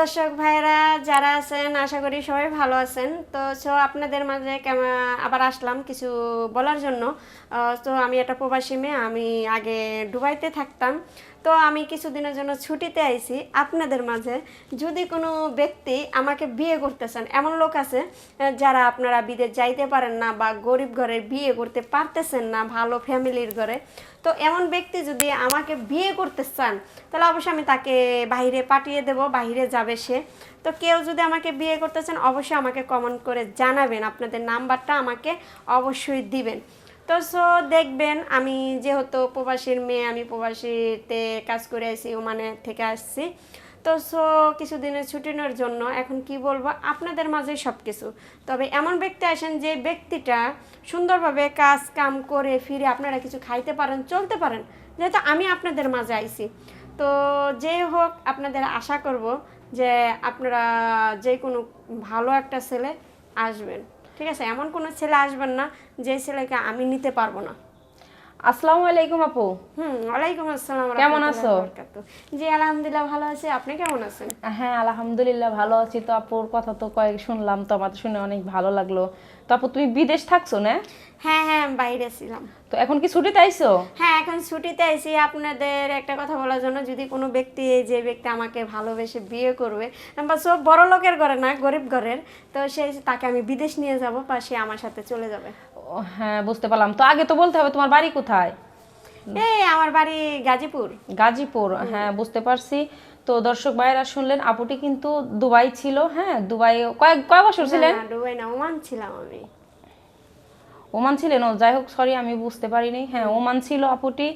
দর্শক ভাইরা যারা আছেন, আশা করি সবাই ভালো আছেন। তো সো আপনাদের মাঝে আবার আসলাম কিছু বলার জন্য। তো আমি একটা প্রবাসী মেয়ে, আমি আগে দুবাইতে থাকতাম। তো আমি কিছুদিনের জন্য ছুটিতে আইছি। আপনাদের মাঝে যদি কোনো ব্যক্তি আমাকে বিয়ে করতে চান, এমন লোক আছে যারা আপনারা বিদেশ যাইতে পারেন না বা গরিব ঘরের বিয়ে করতে পারতেছেন না, ভালো ফ্যামিলির ঘরে, তো এমন ব্যক্তি যদি আমাকে বিয়ে করতে চান, তাহলে অবশ্যই আমি তাকে বাইরে পাঠিয়ে দেব, বাইরে যাবে সে। তো কেউ যদি আমাকে বিয়ে করতে চান, অবশ্যই আমাকে কমেন্ট করে জানাবেন। আপনাদের নাম্বারটা আমাকে অবশ্যই দিবেন। তো সো দেখবেন, আমি যেহেতু প্রবাসীর মেয়ে, আমি প্রবাসীতে কাজ করে আসি ওমানে থেকে আসছি। তো সো কিছুদিনের ছুটিনোর জন্য এখন কি বলব, আপনাদের মাঝেই সব কিছু তবে এমন ব্যক্তি আসেন যে ব্যক্তিটা সুন্দরভাবে কাজ কাম করে ফিরে আপনারা কিছু খাইতে পারেন, চলতে পারেন। যেহেতু আমি আপনাদের মাঝে আইছি। তো যে হোক, আপনাদের আশা করব যে আপনারা যে কোনো ভালো একটা ছেলে আসবেন। ঠিক আছে? এমন কোনো ছেলে আসবেন না যে ছেলেকে আমি নিতে পারব না। আসসালামু আলাইকুম আপু। হুম ওয়ালাইকুম আসসালাম কেমন আছো? জি আলহামদুলিল্লাহ ভালো আছি। আপনি কেমন আছেন? হ্যাঁ আলহামদুলিল্লাহ ভালো আছি। তো আপুর কথা তো কয়েক শুনলাম তো আমার শুনে অনেক ভালো লাগল। তো আপু তুমি বিদেশ থাকছো না? হ্যাঁ হ্যাঁ বাইরে ছিলাম। তো এখন কি ছুটিতে আইছো? হ্যাঁ এখন ছুটিতে আইছি। আপনাদের একটা কথা বলার জন্য যদি কোনো ব্যক্তি যে ব্যক্তি আমাকে ভালোবেসে বিয়ে করবে বা সব বড় লোকের ঘরে না গরিব ঘরের তো সে তাকে আমি বিদেশ নিয়ে যাব বা সে আমার সাথে চলে যাবে। হ্যাঁ বুঝতে পারলাম। তো আগে তো বলতে হবে তোমার বাড়ি কোথায়? এই আমার বাড়ি গাজীপুর। গাজীপুর হ্যাঁ বুঝতে পারছি। তো দর্শক ভাইয়েরা শুনলেন আপুটি কিন্তু দুবাই ছিল হ্যাঁ দুবাই কয়েক কয় বছর ছিলেন? দুবাই না ওমান ছিলাম আমি। ওমান ছিলেন? ও যাই হোক সরি আমি বুঝতে পারিনি। হ্যাঁ ওমান ছিল আপুটি।